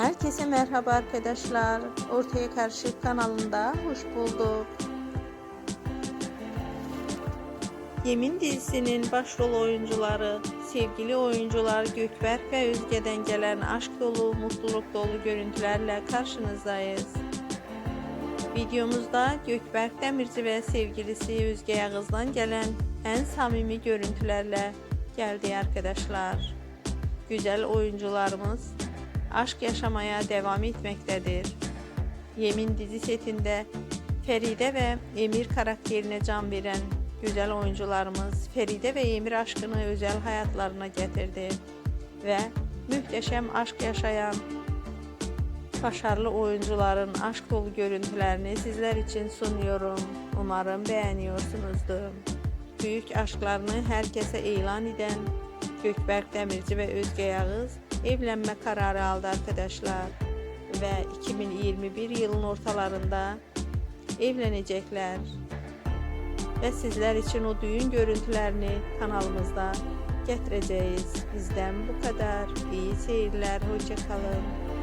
Herkese merhaba arkadaşlar. Ortaya Karşı kanalında hoş bulduk. Yemin dizisinin başrol oyuncuları, sevgili oyuncular Gökberk ve Özge'den gelen aşk dolu, mutluluk dolu görüntülerle karşınızdayız. Videomuzda Gökberk Demirci ve sevgilisi Özge Yağız'dan gelen en samimi görüntülerle geldi arkadaşlar. Güzel oyuncularımız aşk yaşamaya devam etmektedir. Yemin dizi setinde Feride ve Emir karakterine can veren güzel oyuncularımız Feride ve Emir aşkını özel hayatlarına getirdi ve muhteşem aşk yaşayan başarılı oyuncuların aşk dolu görüntülerini sizler için sunuyorum. Umarım beğeniyorsunuzdur. Büyük aşklarını herkese ilan eden Gökberk Demirci ve Özge Yağız evlenme kararı aldı arkadaşlar. Ve 2021 yılın ortalarında evlenecekler. Ve sizler için o düğün görüntülerini kanalımızda getireceğiz. Bizden bu kadar. İyi seyirler. Hoşçakalın.